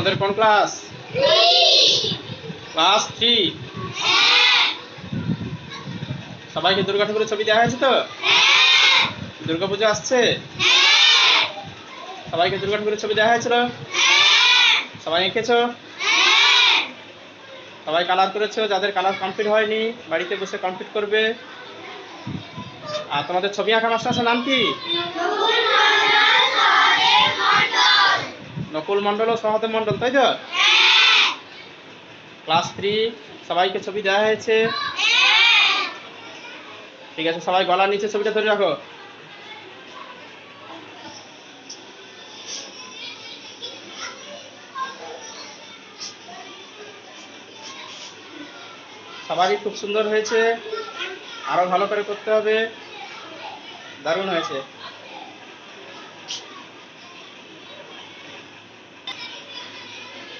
আমাদের কোন class? Class three. সবাইকে দুর্গা ঠাকুরের ছবি দেওয়া হয়েছে তো? দুর্গা পুজো আসছে? সবাইকে দুর্গা ঠাকুরের ছবি দেওয়া হয়েছিল? সবাই এঁকেছো? সবাই কালার করেছ? যাদের কালার কমপ্লিট হয়নি, বাড়িতে বসে কমপ্লিট করবে। আর তোমাদের ছবি আঁকা মাস্টার নাম কি? নকুল মণ্ডল ও সহদেব মণ্ডল, তাই তো? ক্লাস থ্রি সবাইকে ছবি দেওয়া হয়েছে। ঠিক আছে, সবাই গলার নিচে ছবিটা ধরে রাখো। সবারই খুব সুন্দর হয়েছে। আরও ভালো করে করতে হবে। দারুণ হয়েছে।